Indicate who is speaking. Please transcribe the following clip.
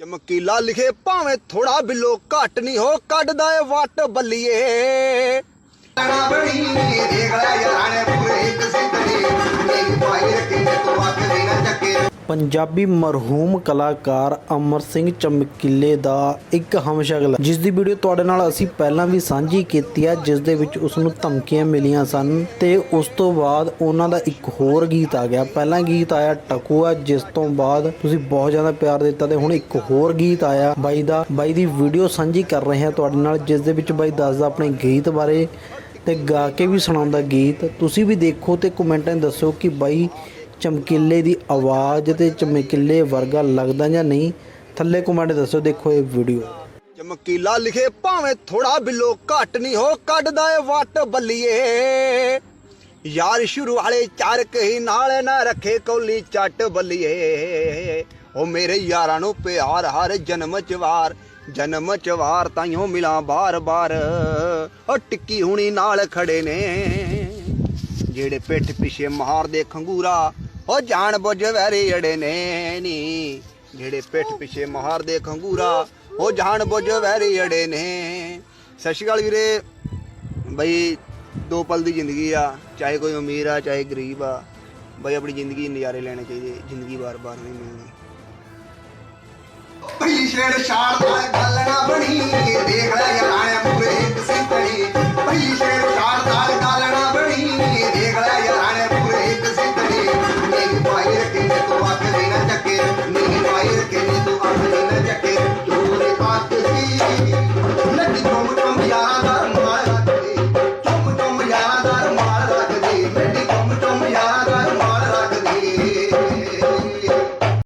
Speaker 1: ਚਮਕੀਲਾ ਲਿਖੇ ਭਾਵੇਂ ਥੋੜਾ ਬਿੱਲੋ ਘੱਟ ਨਹੀਂ ਹੋ ਕੱਢਦਾ ਏ ਵੱਟ ਬੱਲੀਏ।
Speaker 2: ਬਣੀ ਦੇਖ
Speaker 3: ਪੰਜਾਬੀ ਮਰਹੂਮ ਕਲਾਕਾਰ ਅਮਰ ਸਿੰਘ ਚਮਕੀਲੇ ਦਾ ਇੱਕ ਹਮਸ਼ਕਲ ਜਿਸ ਦੀ ਵੀਡੀਓ ਤੁਹਾਡੇ ਨਾਲ ਅਸੀਂ ਪਹਿਲਾਂ ਵੀ ਸਾਂਝੀ ਕੀਤੀ ਹੈ, ਜਿਸ ਦੇ ਵਿੱਚ ਉਸ ਨੂੰ ਧਮਕੀਆਂ ਮਿਲੀਆਂ ਸਨ ਤੇ ਉਸ ਤੋਂ ਬਾਅਦ ਉਹਨਾਂ ਦਾ ਇੱਕ ਹੋਰ ਗੀਤ ਆ ਗਿਆ। ਪਹਿਲਾਂ ਗੀਤ ਆਇਆ ਟਕੂਆ, ਜਿਸ ਤੋਂ ਬਾਅਦ ਤੁਸੀਂ ਬਹੁਤ ਜ਼ਿਆਦਾ ਪਿਆਰ ਦਿੱਤਾ ਤੇ ਹੁਣ ਇੱਕ ਹੋਰ ਗੀਤ ਆਇਆ ਬਾਈ ਦਾ। ਬਾਈ ਦੀ ਵੀਡੀਓ ਸਾਂਝੀ ਕਰ ਰਹੇ ਹਾਂ ਤੁਹਾਡੇ ਨਾਲ, ਜਿਸ ਦੇ ਵਿੱਚ ਬਾਈ ਦੱਸਦਾ ਆਪਣੇ ਗੀਤ ਬਾਰੇ ਤੇ ਗਾ ਕੇ ਵੀ ਸੁਣਾਉਂਦਾ ਗੀਤ। ਤੁਸੀਂ ਵੀ ਦੇਖੋ ਤੇ ਕਮੈਂਟਾਂ 'ਚ ਦੱਸੋ ਕਿ ਬਾਈ ਚਮਕੀਲੇ ਦੀ ਆਵਾਜ਼ ਤੇ ਚਮਕੀਲੇ ਵਰਗਾ ਲੱਗਦਾ ਜਾਂ ਨਹੀਂ, ਥੱਲੇ ਕਮੈਂਟ ਦੱਸੋ, ਦੇਖੋ ਇਹ ਵੀਡੀਓ
Speaker 1: ਚਮਕੀਲਾ ਲਿਖੇ ਭਾਵੇਂ ਥੋੜਾ ਬਿੱਲੋ, ਘੱਟ ਨਹੀਂ ਹੋ ਕੱਢਦਾ ਏ ਵੱਟ ਬੱਲੀਏ। ਯਾਰ ਸ਼ੁਰੂ ਵਾਲੇ ਚਾਰ ਕਹੀ ਨਾਲ ਨਾ ਰੱਖੇ ਕੌਲੀ ਚੱਟ ਬੱਲੀਏ। ਉਹ ਮੇਰੇ ਯਾਰਾਂ ਨੂੰ ਪਿਆਰ, ਹਰ ਜਨਮ ਚ ਵਾਰ, ਜਨਮ ਚ ਵਾਰ ਤਾਈਓ ਮਿਲਾਂ ਬਾਰ-ਬਾਰ ਉਹ ਟਿੱਕੀ ਹੁਣੀ ਨਾਲ ਖੜੇ ਨੇ, ਜਿਹੜੇ ਪਿੱਠ ਪਿਛੇ ਮਾਰਦੇ ਖੰਗੂਰਾ ਉਹ ਜਾਣ ਬੁੱਝ ਵੈਰੀ ਅੜੇ ਨੇ ਨੀ ਜਿਹੜੇ ਪਿੱਠ ਪਿਛੇ ਮਾਰਦੇ ਖੰਗੂਰਾ, ਉਹ ਜਾਣ ਬੁੱਝ ਵੈਰੀ ਅੜੇ ਨੇ। ਸਤਿ ਸ਼੍ਰੀ ਅਕਾਲ ਵੀਰੇ। ਬਈ, ਦੋ ਪਲ ਦੀ ਜ਼ਿੰਦਗੀ ਆ। ਚਾਹੇ ਕੋਈ ਅਮੀਰ ਆ, ਚਾਹੇ ਗਰੀਬ ਆ। ਬਈ, ਆਪਣੀ ਜ਼ਿੰਦਗੀ ਨਜ਼ਾਰੇ ਲੈਣੇ ਚਾਹੀਦੇ। ਜ਼ਿੰਦਗੀ ਵਾਰ-ਵਾਰ ਨਹੀਂ ਮਿਲਣੀ।
Speaker 2: ਭਈ ਛੇੜ ਗੱਲ ਨਾ ਬਣੀ।